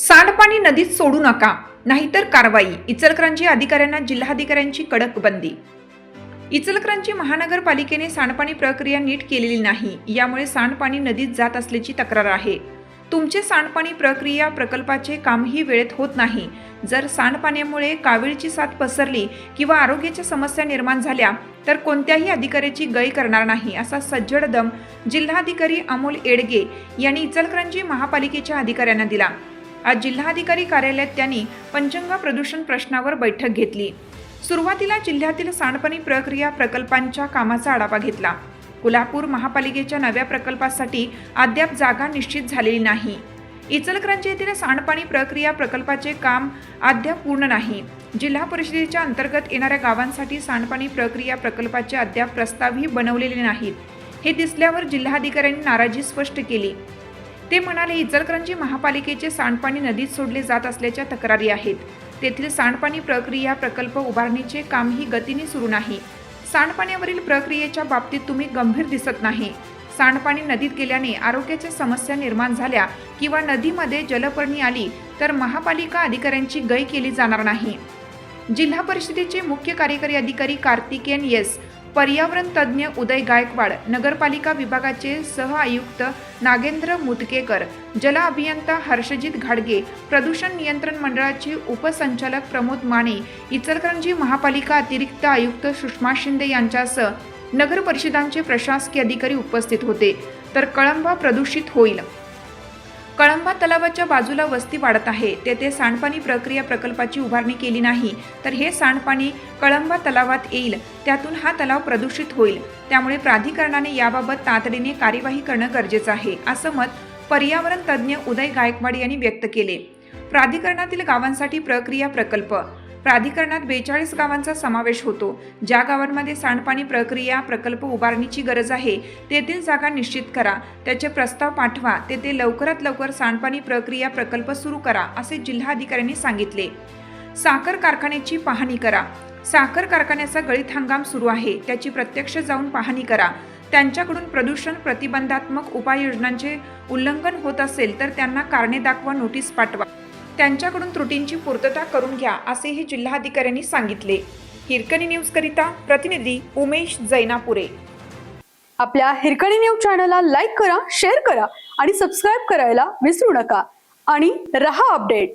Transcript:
सांडपाणी नदीत सोडू नका नाहीतर कारवाई इचलकरंजी अधिकाऱ्यांना जिल्हाधिकाऱ्यांची कडक बंदी. इचलकरंजी महानगरपालिकेने सांडपाणी प्रक्रिया नीट केलेली नाही यामुळे सांडपाणी नदीत जात असल्याची तक्रार आहे. तुमचे सांडपाणी प्रक्रिया प्रकल्पाचे कामही वेळेत होत नाही. जर सांडपाण्यामुळे कावीळची साथ पसरली किंवा आरोग्याच्या समस्या निर्माण झाल्या तर कोणत्याही अधिकाऱ्याची गय करणार नाही असा सज्जड दम जिल्हाधिकारी अमोल एडगे यांनी इचलकरंजी महापालिकेच्या अधिकाऱ्यांना दिला. आज जिल्हाधिकारी कार्यालयात त्यांनी पंचंगा प्रदूषण प्रश्नावर बैठक घेतली. सुरुवातीला जिल्ह्यातील सांडपाणी प्रक्रिया प्रकल्पांच्या कामाचा आढावा घेतला. कोल्हापूर महापालिकेच्या नव्या प्रकल्पासाठी अद्याप जागा निश्चित झालेली नाही. इचलकरंजी येथील सांडपाणी प्रक्रिया प्रकल्पाचे काम अद्याप पूर्ण नाही. जिल्हा परिषदेच्या अंतर्गत येणाऱ्या गावांसाठी सांडपाणी प्रक्रिया प्रकल्पाचे अद्याप प्रस्तावही बनवलेले नाहीत. हे दिसल्यावर जिल्हाधिकाऱ्यांनी नाराजी स्पष्ट केली. ते म्हणाले इचलकरंजी महापालिकेचे सांडपाणी नदीत सोडले जात असल्याच्या तक्रारी आहेत. तेथील सांडपाणी प्रक्रिया प्रकल्प उभारणीचे कामही गतीने सुरू नाही. सांडपाण्यावरील प्रक्रियेच्या बाबतीत तुम्ही गंभीर दिसत नाही. सांडपाणी नदीत गेल्याने आरोग्याच्या समस्या निर्माण झाल्या किंवा नदीमध्ये जलपर्णी आली तर महापालिका अधिकाऱ्यांची गय केली जाणार नाही. जिल्हा परिषदेचे मुख्य कार्यकारी अधिकारी कार्तिकेयन एस पर्यावरण तज्ज्ञ उदय गायकवाड नगरपालिका विभागाचे सह आयुक्त नागेंद्र मुतकेकर जल अभियंता हर्षजित घाडगे प्रदूषण नियंत्रण मंडळाचे उपसंचालक प्रमोद माने इचलकरंजी महापालिका अतिरिक्त आयुक्त सुषमा शिंदे यांच्यासह नगर परिषदांचे प्रशासकीय अधिकारी उपस्थित होते. तर कळंबा प्रदूषित होईल. कळंबा तलावाच्या बाजूला वस्ती वाढत आहे. तेथे सांडपाणी प्रक्रिया प्रकल्पाची उभारणी केली नाही. तर हे सांडपाणी कळंबा तलावात येईल. त्यातून हा तलाव प्रदूषित होईल. त्यामुळे प्राधिकरणाने याबाबत तातडीने कार्यवाही करणं गरजेचं आहे असं मत पर्यावरण तज्ज्ञ उदय गायकवाड यांनी व्यक्त केले. प्राधिकरणातील गावांसाठी प्रक्रिया प्रकल्प प्राधिकरणात बेचाळीस गावांचा समावेश होतो. ज्या गावांमध्ये सांडपाणी प्रक्रिया प्रकल्प उभारणीची गरज आहे तेथील जागा निश्चित करा. त्याचे प्रस्ताव पाठवा. तेथे लवकरात लवकर सांडपाणी प्रक्रिया प्रकल्प सुरू करा असे जिल्हाधिकाऱ्यांनी सांगितले. साखर कारखान्याची पाहणी करा. साखर कारखान्याचा गळीत हंगाम सुरू आहे. त्याची प्रत्यक्ष जाऊन पाहणी करा. त्यांच्याकडून प्रदूषण प्रतिबंधात्मक उपाययोजनांचे उल्लंघन होत असेल तर त्यांना कारणे दाखवा नोटीस पाठवा. त्यांच्याकडून त्रुटींची पूर्तता करून घ्या असेही जिल्हाधिकाऱ्यांनी सांगितले. हिरकणी न्यूजकरिता प्रतिनिधी उमेश जैनापुरे. आपल्या हिरकणी न्यूज चॅनलला लाईक करा शेअर करा आणि सबस्क्राईब करायला विसरू नका. आणि रहा अपडेट.